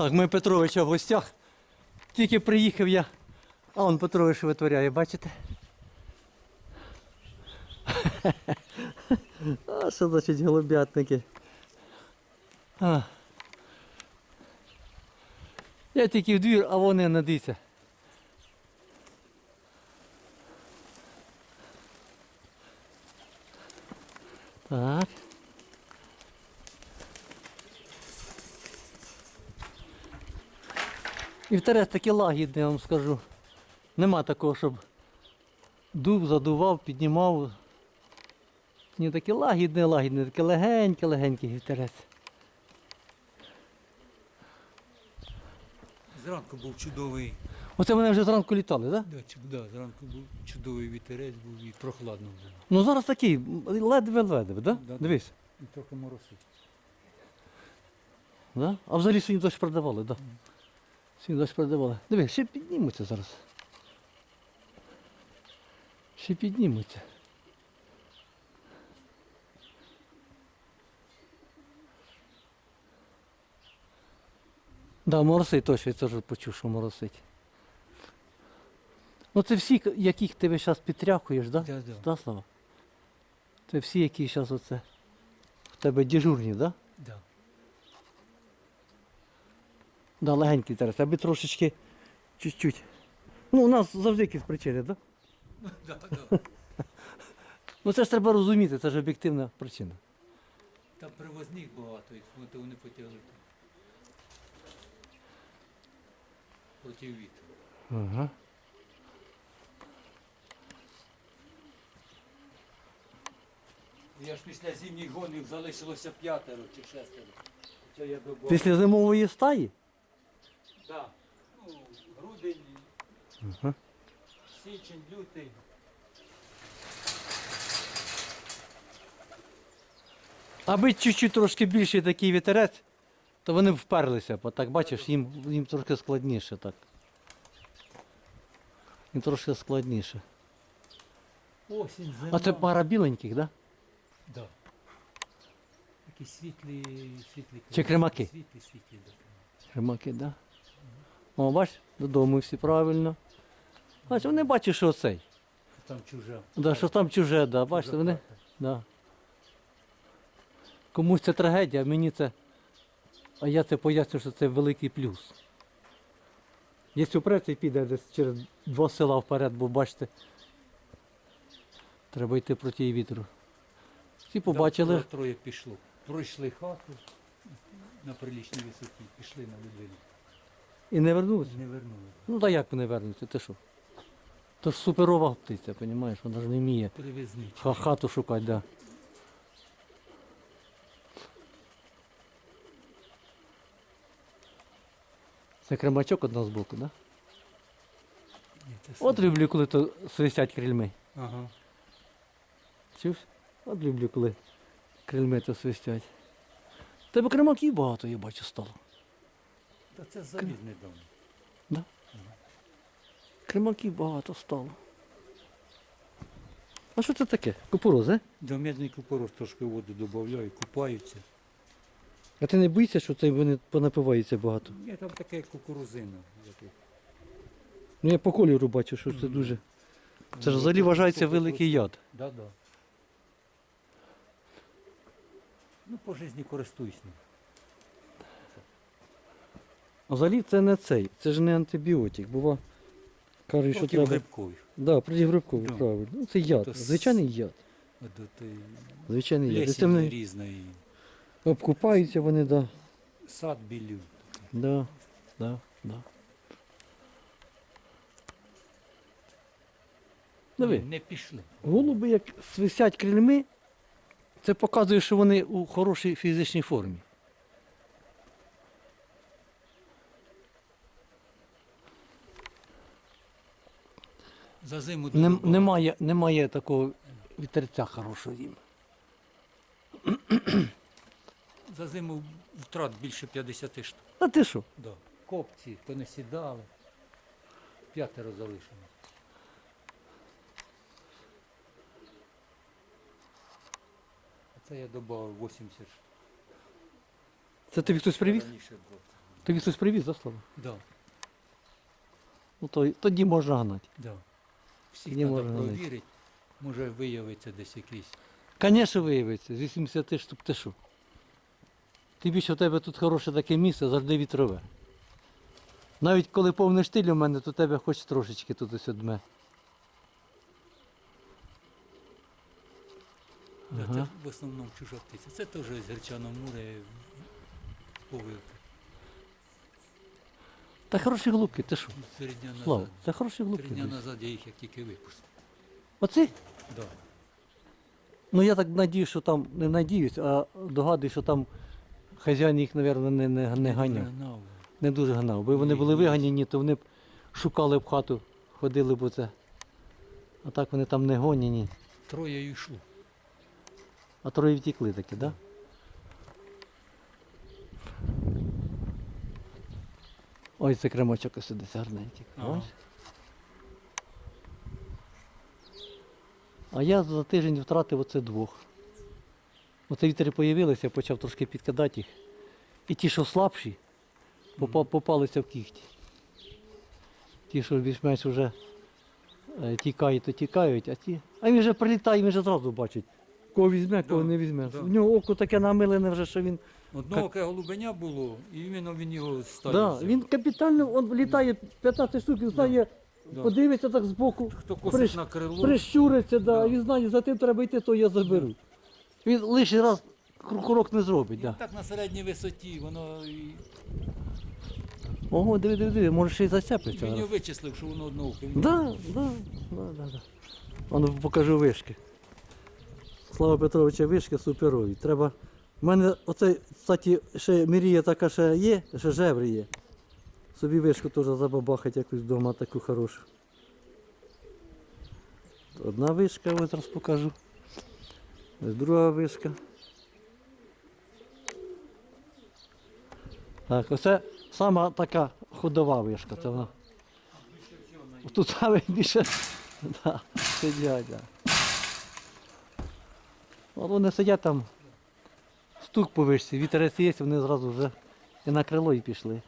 Так, ми Петровича в гостях. Тільки приїхав я, а он Петрович витворяє, бачите? А що значить голубятники? Я тільки в двір, а вони надійся. Так. І втерес таке лагідне, я вам скажу. Нема такого, щоб дуб задував, піднімав. Ні, таке лагідне, лагідне, таке легеньке, легеньке вітерець. Зранку був чудовий, Оце вони вже зранку літали, так? Да? да, чи- да, зранку був чудовий вітерець був і прохладно було. Ну зараз такий, ледве-ледве, да? Да. Дивись. І трохи моросить. Да? А взагалі сьогодні дощ продавали, так. Да. Сьогодні дощ продавали. Дивись, ще піднімуться зараз. Ще піднімуться. Да, моросить точно, я теж почув, що моросить. Ну це всі, яких ти весь час підтряхуєш, да? Да, да. Це всі, які зараз оце. В тебе дежурні, да? Да. Да, легенький зараз, аби трошечки чуть-чуть. Ну, у нас завжди якісь причини, так? Да? Ну це ж треба розуміти, це ж об'єктивна причина. Там привозних багато, і от вони потягли. Проти вітру. Ага. Я ж після зимніх гонів залишилося п'ятеро чи шестеро. Це я би. Після зимової стаї? Да. Ну, грудень, Ага. січень, лютий. Аби чуть-чуть трошки більший такий вітерець, то вони б вперлися, бо так бачиш, їм, їм трошки складніше так. Їм трошки складніше. Осінь, зима. А це пара біленьких, так? Да? Да. Такі світлі, світлі. Чи кремаки? Світлі, світлі, да. Римаки, да? О, бач, додому всі правильно. Бач, вони бачать, що цей. Там чужа. Да, що там чуже, да, бачите, вони. Да. Комусь це трагедія, а мені це. А я це поясню, що це великий плюс. Якщо впреться і піде десь через два села вперед, бо бачите, треба йти проти вітру. Всі побачили. Там троє пішло. Пройшли хату на прилічній висоті, пішли на людину. І не вернулися. Не вернули. Ну так як вони вернуться, ти що? То ж суперова птиця, розумієш, вона ж не вміє ха- хату шукати, да. Це кремачок одного з боку, да? Ні, це От сам. люблю, коли то свистять крильми. Ага. Чув? От люблю, коли крильми то свистять. Тебе кремаків багато, я бачу, стало. Та це заліз недавно. Да? Кремаків багато стало. А що це таке? Купороз, е? До медний купорос трошки воду додаю, купаються. А ти не боїшся, що це вони понапиваються багато? Ні, там таке кукурузина. Ну я по кольору бачу, що це дуже. Це ж взагалі вважається великий яд. Да, да. Ну, по житті користуюсь ним. А взагалі це не цей, це ж не антибіотик. Бува. Кажуть, що треба. грибкових. Да, протигрибковий, Да. правильно. Ну це яд. С- Звичайний яд. І Звичайний яд. Це вони різна обкупаються вони, да. сад білів. Да, да, да. Диви. Не пішли. Голуби, як свисять крильми, це показує, що вони у хорошій фізичній формі. За зиму дуже Нем, багато. немає, немає такого вітерця хорошого їм. За зиму втрат більше 50 штук. А ти що? Да. Копці понасідали. П'ятеро залишено. А це я додав 80 штук. Це тобі хтось привіз? Раніше було. Тобі хтось привіз, да, Слава? Да, Ну, то, тоді можна гнати. да. Всіх Не треба можна знайти. провірити. Може виявиться десь якийсь. Звісно, виявиться, з 80 штук ти що? Тим більше у тебе тут хороше таке місце, завжди вітрове. Навіть коли повний штиль у мене, то тебе хоч трошечки тут ось одме. Ага. Це в основному чужа птиця. Це теж з Гречаного моря повилка. Та хороші голубки, ти що? Три дня Слава, назад. це хороші голубки. Три дня десь. назад я їх як тільки випустив. Оці? Да. Ну я так надію, що там, не надіюсь, а догадую, що там хазяїн їх, мабуть, не, не, не ганяв. Не дуже гнав. Бо вони Ні, були ні. виганяні, то вони б шукали б хату, ходили б оце. А так вони там не гоняні. Троє йшло. А троє втікли таки, так? Да? Ой, це кремачок ось гарненький. Ага. А я за тиждень втратив оце двох. Оце вітери появилися, я почав трошки підкидати їх. І ті, що слабші, попалися в кіхті. Ті, що більш-менш вже е, тікають, то тікають, а ті. А він вже прилітає, він вже зразу бачить. Кого візьме, кого Да, не візьме. да. В нього око таке намилене вже, що він. Одного таке голубеня було, і іменно він його. Да, він капітально он літає 15 штук, він знає, Да. подивиться так збоку, Хто косить прищ- на крило, прищуриться, да, Да. він знає, за тим треба йти, то я заберу. Він лишній раз кру- крок не зробить. Да. так на середній висоті, воно і Ого, диви, диви, диви, може ще й зацепиться. він його вичислив, що воно одного Да, да, да, да, да. Ану покажу вишки. Слава Петровича, вишки суперові. Треба. У мене оце, кстати, ще мрія така ще є, ще жеври є. Собі вишку теж забабахати якусь вдома таку хорошу. Одна вишка, ось зараз покажу. Ось друга вишка. Так, оце сама така ходова вишка. Це вона. Тут саме більше да, сидять. Да. Вони сидять там, стук по вишці, вітерець є, вони зразу вже і на крило і пішли.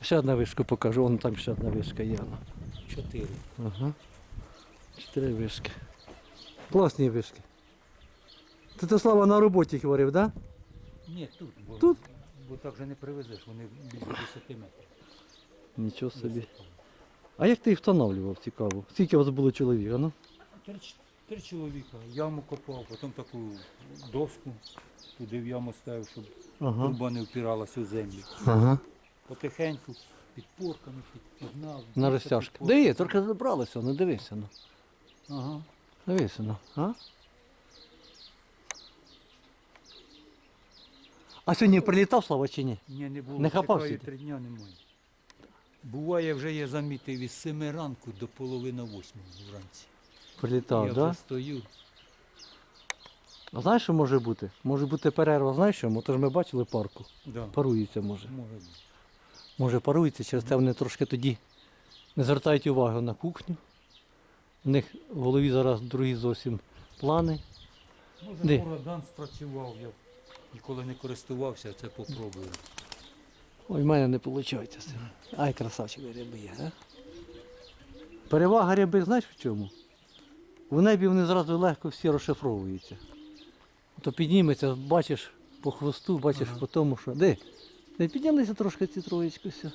Ще одна вишка покажу, вон там ще одна вишка є. чотири. Ага. Чотири вишки. Класні вишки. Ти Слава на роботі їх варив, так? Да? Ні, тут. Бо, Тут? Бо так же не привезеш, вони більше 10 метрів. Нічого собі. А як ти їх встановлював, цікаво? Скільки у вас було чоловік, а ну? Три чоловіка, яму копав, потім таку доску туди в яму ставив, щоб Ага. труба не впиралася у землю. Ага. Потихеньку, підпорками, підгнав. На розтяжки. підпорки. Диви, трохи забралося, ну дивися. Ну. Ага. Дивися, ну. А? А сьогодні прилітав Слава чи ні? Ні, не було. Не хапав Чекаю, сьогодні? три дня немає. Буває, вже я замітив із 7 ранку до половини восьмої вранці. Прилітав, я так? Да? вже стою. А знаєш, що може бути? Може бути перерва, знаєш що? То ж ми бачили парку. Да. Парується може. Може бути. Може парується, через те вони трошки тоді не звертають увагу на кухню. У них в голові зараз другі зовсім плани. Може, Де? Спрацював, я ніколи не користувався, це попробую. Ой, в мене не виходить з цим. Ай, красавчик ряби є, а? Перевага ряби, знаєш в чому? В небі вони зразу легко всі розшифровуються. То підніметься, бачиш по хвосту, бачиш Ага. по тому, що. Де? Де піднялися трошки ці троєчки все.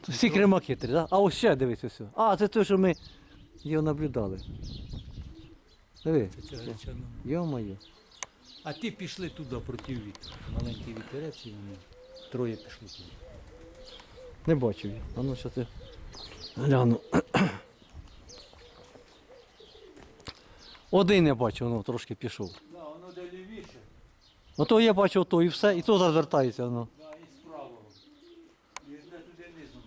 То всі кремаки три, да? А ось ще дивись ось. А, це те, що ми його наблюдали. Диви. Йо-моє. А ті пішли туди проти вітру. Маленький вітерець і вони троє пішли туди. Не бачив я. А ну що ти гляну. Один я бачив, ну трошки пішов. Да, воно де лівіше, Ото я бачив то і все, і то завертається. Ну. да, і з правого. І де туди низом.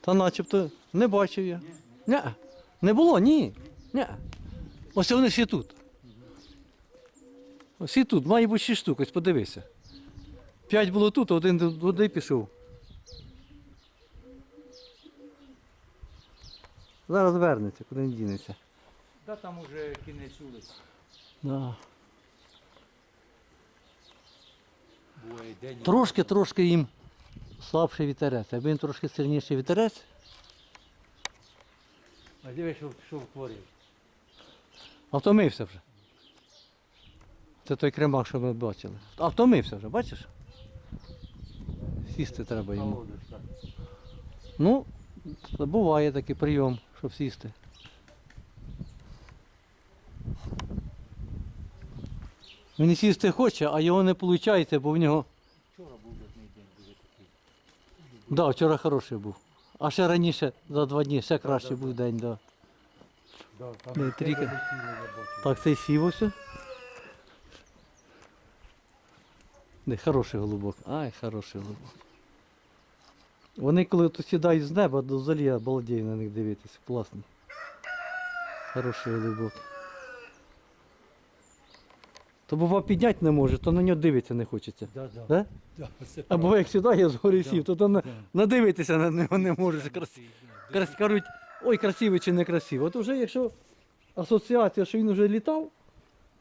Та начебто не бачив я. Ні. Не було, ні. Ні. Ось вони всі тут. Ось тут, має бути 6 штук, ось подивися. П'ять було тут, один туди пішов. Зараз вернеться, куди не дінеться. Та там уже кінець вулиці. Да. Буває день. Трошки, трошки їм слабший вітерець. Якби їм трошки сильніший вітерець. А диви, що, що втворив. А втомився вже. Це той кремак, що ми бачили. А втомився вже, бачиш? Сісти треба йому. Ну, буває такий прийом, щоб сісти. Він і сісти хоче, а його не виходить, бо в нього. Вчора був одний день дуже такий. Да, вчора хороший був. А ще раніше, за два дні, ще кращий був день, да. Да, Не, тріка. бачив. Так, цей сів ось. Не, хороший голубок. Ай, хороший голубок. Вони коли то сідають з неба, до взагалі я балдею на них дивитися. Класний. Хороший голубок. То бува підняти не може, то на нього дивитися не хочеться. Да, да. Да? Да, це правда. як сідає згори сів, то, то на, Да. надивитися на нього не може. Крас... Крас... Кажуть, ой, красивий чи не красивий. От вже якщо асоціація, що він вже літав,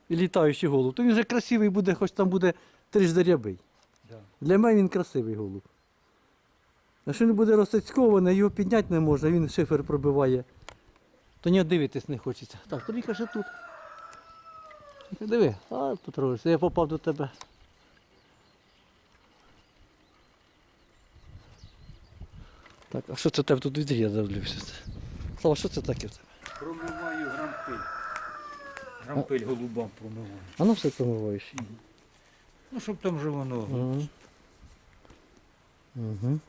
і літаючий голуб, то він вже красивий буде, хоч там буде трижди рябий. Да. Для мене він красивий голуб. Якщо він буде розтацькований, його підняти не можна, він шифер пробиває, то нього дивитись не хочеться. Так, тобі каже тут. Ти Диви, а Петрович, я попав до тебе. Так, а що це в тебе тут відрі, я дивлюся? Слава, що це таке в тебе? Промиваю грампиль. Грампиль голубам промиваю. А ну все промиваєш. Ну, щоб там же воно. Угу. Угу.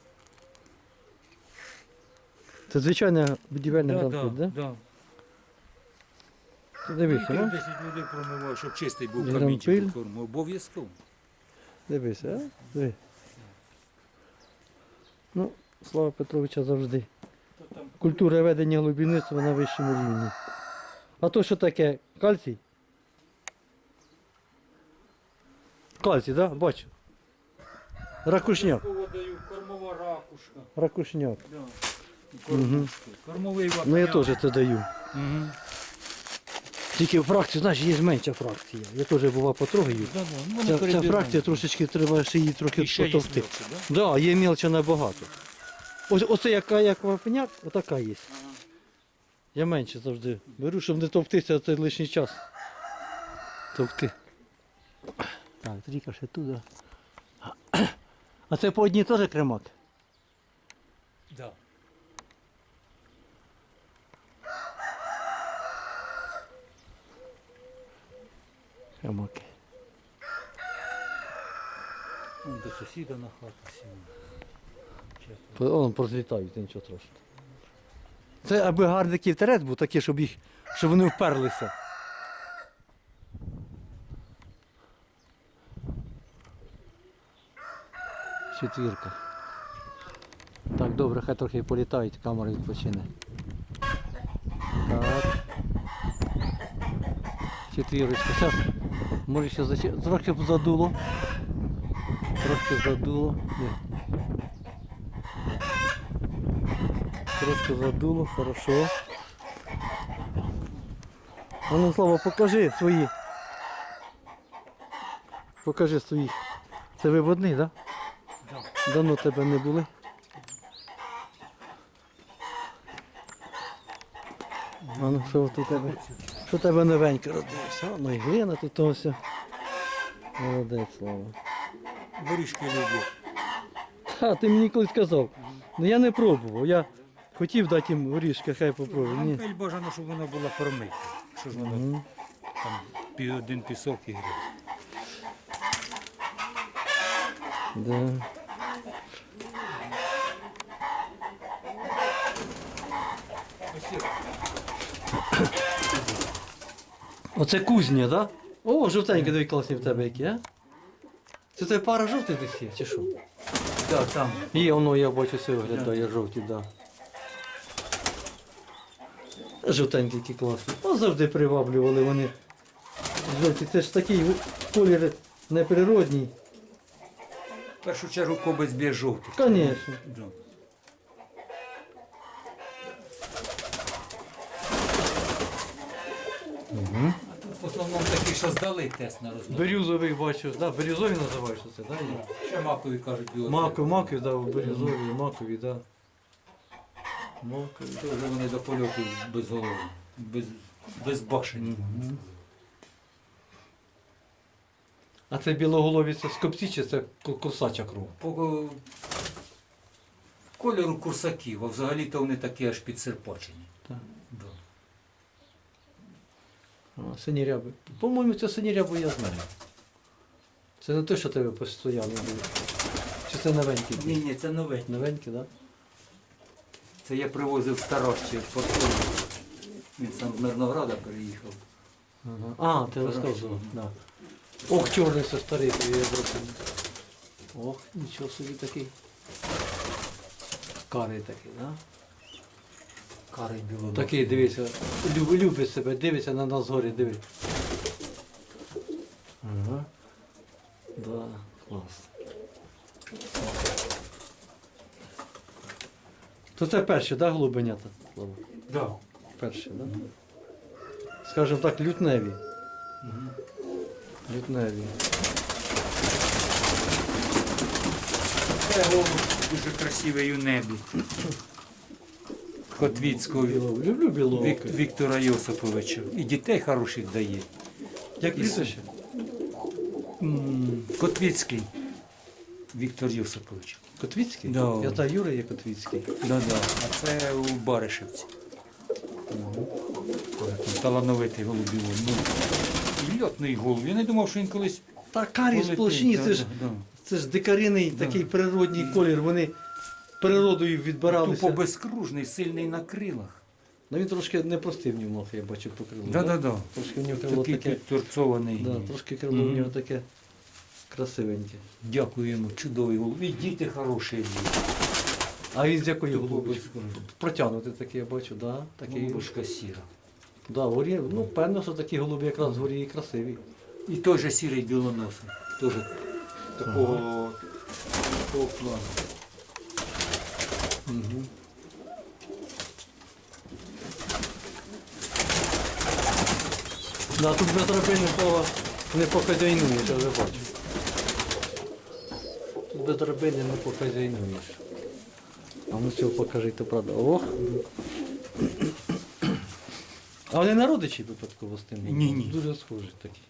Це звичайна будівельна Да, гранпиль, да, да? да. Дивися, Ну, ну? 10 людей промиваю, щоб чистий був Грампиль. камінчик корму. Обов'язково. Дивися, а? Диви. Ну, Слава Петровича завжди. То там Культура ведення глибинництва на вищому рівні. А то що таке? Кальцій? Кальцій, так? Да? Бачу. Ракушняк. Даю кормова ракушка. Ракушняк. Да. Кормушки. Кормовий вапняк. Ну я теж це даю. Угу. Тільки в фракції, знаєш, є менша фракція. Я теж бува потрогаю. Да, да. Ну, Ця, ця фракція трошечки треба ще її трохи потовти. мілче, да? Да, є мілче набагато. Ось оце яка як вапняк, отака є. Ага. Я менше завжди беру, щоб не товктися цей лишній час. Товкти. Так, тріка ще туди. А це по одній теж кремак? Да. Кремаки. Вон до сусіда на хату сіли. Он прозлітають, нічого страшного. Це аби гарний терець був такий, щоб їх, щоб вони вперлися. Четвірка. Так, добре, хай трохи політають, камера відпочине. Так. Четвірочка. Зараз може ще заче... трохи задуло. Трошки задуло. Ні. Трошки задуло, хорошо. А ну, Слава, покажи свої. Покажи свої. Це виводний, так? Да. Да? Давно тебе не були. А ну що тут у тебе? Що тебе новеньке родилося? Ну і глина тут то все. Молодець, Слава. Горішки люблю. А, ти мені колись казав. Ну я не пробував. Я хотів дати їм горішки, хай попробуй. Ні. Грампель бажано, щоб вона була промита. Що ж воно Мгм. там один пісок і грязь. Да. Оце кузня, так? Да? О, жовтенькі дві класні в тебе які, а? Це тебе пара жовтих десь є, чи що? Так, там. Є, воно я бачу все виглядає жовті, так. Да. Жовтенькі які класні. Ну, завжди приваблювали вони. Жовті, це ж такий колір неприродній. В першу чергу кобець б'є жовтий. Звісно. Да. Угу. В основному такі що здали тест на розмір. Бірюзовий бачу, да, бірюзові називаєш це, да? ні? Ще макові кажуть білоцеркові. Макові, макові, да, бірюзові, макові, да. Макові. Це вже вони до польоту без голови, без, без башені. Мгм. А це білоголові це скопці чи це ку- курсача кров? По кольору курсаків, а взагалі-то вони такі аж підсерпачені. Так. Да. Сині ряби. По-моєму, це сині ряби я знаю. Це не те, що тебе постійно було. Чи це новенькі? Ні, ні, це нове. Новенькі, так? Да? Це я привозив старощі в Портові. Він сам з Мирнограда переїхав. Ага. А, ти розказував. Да. Ох, чорний це старий, я зрозумів. Ох, нічого собі такий. Карий такий, да? Карий біло. Такий, дивися, люб, любить себе, дивиться на нас згорі, дивись. Ага. Да, клас. То це перші, да, голубенята? Слава? Да. Перші, да? Скажімо так, лютневі. Лютневі. Це голуб дуже красивий у небі. Котвіцького. Люблю білого. Вік, Віктора Йосиповича. І дітей хороших дає. Як прізвище? Котвіцький Віктор Йосипович. Котвіцький? Да. Я та Юра є Котвіцький. Да, да. А це у Баришевці. Талановитий голубівон. Ну, і льотний голуб. Я не думав, що він колись. Та карі полетить. сплошні, Да, це ж да, да. Це ж дикариний такий природній колір, вони природою відбиралися. Тупо безкружний, сильний на крилах. Ну він трошки непростий в ньому, я бачив по крилу. Да, да, да. Трошки в нього крило Такий таке. підторцований. Да, трошки крило в Мгм. нього таке красивеньке. Дякую йому, чудовий голуб. І діти хороші. є. А він з якої Тупо безкружний. Протягнутий такий, я бачу, да, такий. Голубушка сіра. Да, вгорі, ну, певно, що такі голуби якраз вгорі і красиві. І той же сірий білоносий. Теж такого, такого плану. Угу. Да, тут без драбини слова не похазяйнуєш, я вже бачу. Тут без драбини не похазяйнуєш. А ну цього покажи, то правда. Ох. А вони на родичі випадково з тим? Ні, ні. Дуже схожі такі.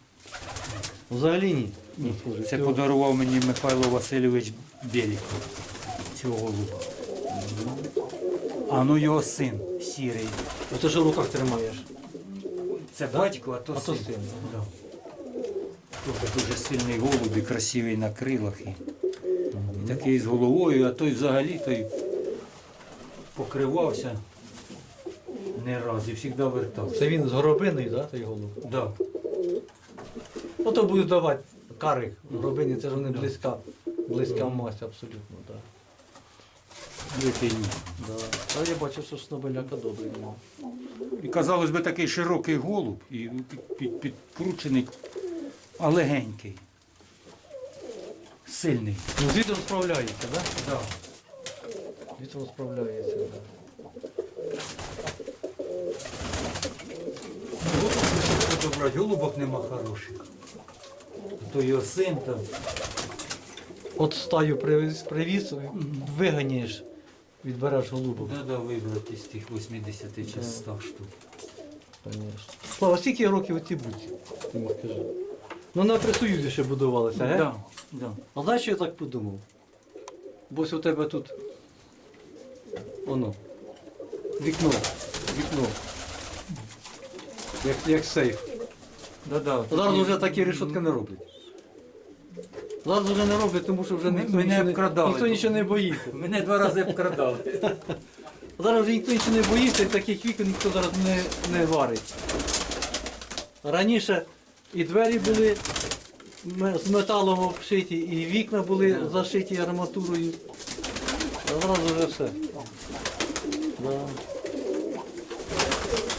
Взагалі ні. Ні, це подарував мені Михайло Васильович Біліков. Цього голуба. А ну його син сірий. Оце ж в руках тримаєш. Це батько, а то А то син. син, Да. Дуже, дуже сильний голуб і красивий на крилах. І, і такий з головою, а той взагалі той покривався не раз і завжди вертався. Це він з горобиною, да, той голуб? Да. Ото будуть давати карик в гробині, це ж вони близька, близька мазь абсолютно, так. Да. А я бачу, що Снобеляка добрий нема. І казалось би такий широкий голуб і під, під, підкручений, а легенький. Сильний. Ну, з вітром справляється, так? Да. З вітром справляється, так. Ну, голуб добрати, голубок нема хороших. То його син там. От стаю привіз, привіз виганяєш, відбереш голубок. Треба вибрати з тих 80 чи 100 штук. Конечно. Слава, скільки років оці будь? Ти мені скажи. Ну на присоюзі ще будувалися, ге? Да, да. А знаєш, що я так подумав? Бо ось у тебе тут воно. Вікно. Вікно. Як, як сейф. Да, да. Зараз вже такі решетки не роблять. Зараз вже не роблять, тому що вже ніхто, мене нічого, не, обкрадали ніхто нічого не боїться. Мене два рази обкрадали. Зараз вже ніхто нічого не боїться, і таких вікон ніхто зараз не, не варить. Раніше і двері були з металом обшиті, і вікна були зашиті арматурою. А зараз вже все. Да.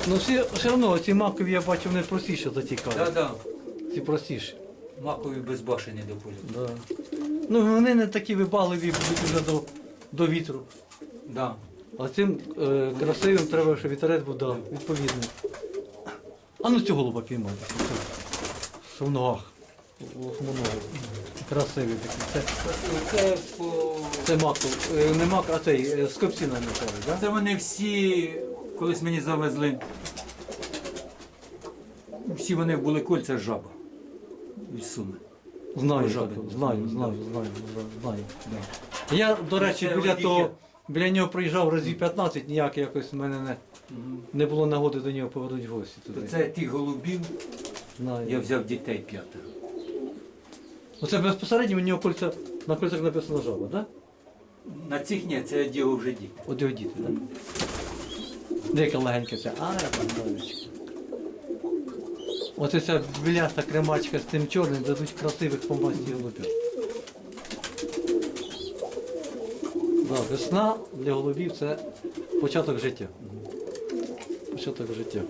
Ну всі, все одно ці макові я бачу, вони простіше затікають. Да, да. Ці простіші. Макові безбашені до полю. Да. Ну вони не такі вибагливі будуть вже до, до вітру. Да. А цим е, красивим треба, щоб вітерець був да, відповідний. А ну цього голуба піймати. що в ногах. Лохмоноги. Красивий такий. Це, Це, по... це мак, е, не мак, а цей е, скопсіна не так? Да? Це вони всі, колись мені завезли. Всі вони були кольця жаба. Із суми. Знаю, таку, знаю, знаю, знаю, знаю. Да. Я, до речі, біля того, біля нього приїжджав разів 15, ніяк якось в мене не, не було нагоди до нього повернути гості туди. Це тих голубів, Знаю. я взяв дітей п'ятеро. Оце безпосередньо у нього кольця, на кольцях написано жаба, так? Да? На цих ні, це діло вже діти. От його діти, так? Деяка легенька ця. А, я пам'ятаю. Оце ця біляста кремачка з тим чорним дадуть красивих помастів голубів. Да, весна для голубів це початок життя. Початок життя.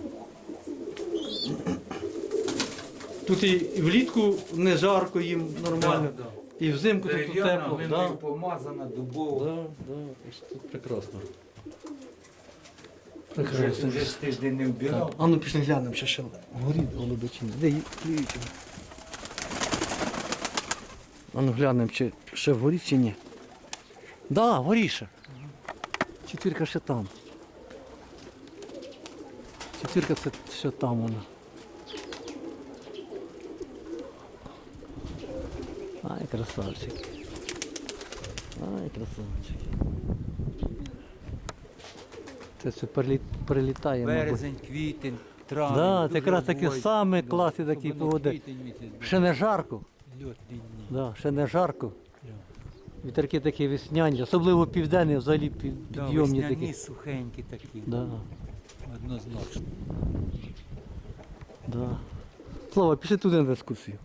Тут і влітку не жарко їм нормально, Да, да. і взимку тут тепло. Да. помазана, дубова. Да, да, тут прекрасно. Прекрасно. вже ж тиждень не вбирав. а ну пішли глянемо, що ще горить голубичині. Де її клюють? А ну глянемо, чи ще горить чи ні. Да, горіше. Четвірка ще там. Четвірка це ще там вона. Ай, красавчик. Ай, красавчик. Це все переліт, перелітає, мабуть. Березень, квітень, травень. Да, дуже якраз такі бувають. самі Да, класи такі особливо погоди. квітень місяць. Ще не жарко. Да, ще не жарко. Вітерки такі весняні, особливо південні, взагалі під, Да, підйомні весняні, такі. сухенькі такі. Да, Однозначно. да. Слава, пішли туди на екскурсію.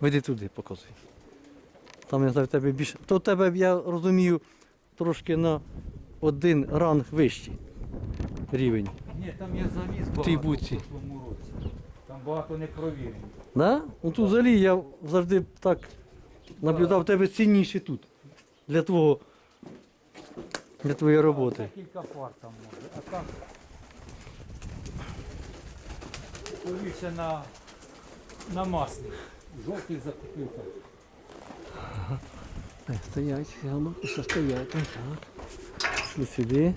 Веди туди, показуй. Там я знаю, в тебе більше. То в тебе, я розумію, трошки на один ранг вищий рівень. Ні, там я завіз багато тій в буці. прошлому році. Там багато не провірено. Да? Ну тут взагалі я завжди так наблюдав тебе цінніше тут. Для твого. Для твоєї роботи. Кілька пар там може. А там повівся на, на масний. Жовтий закупив там. Е, Стоять, голубки, що стоять. Так. Сюди.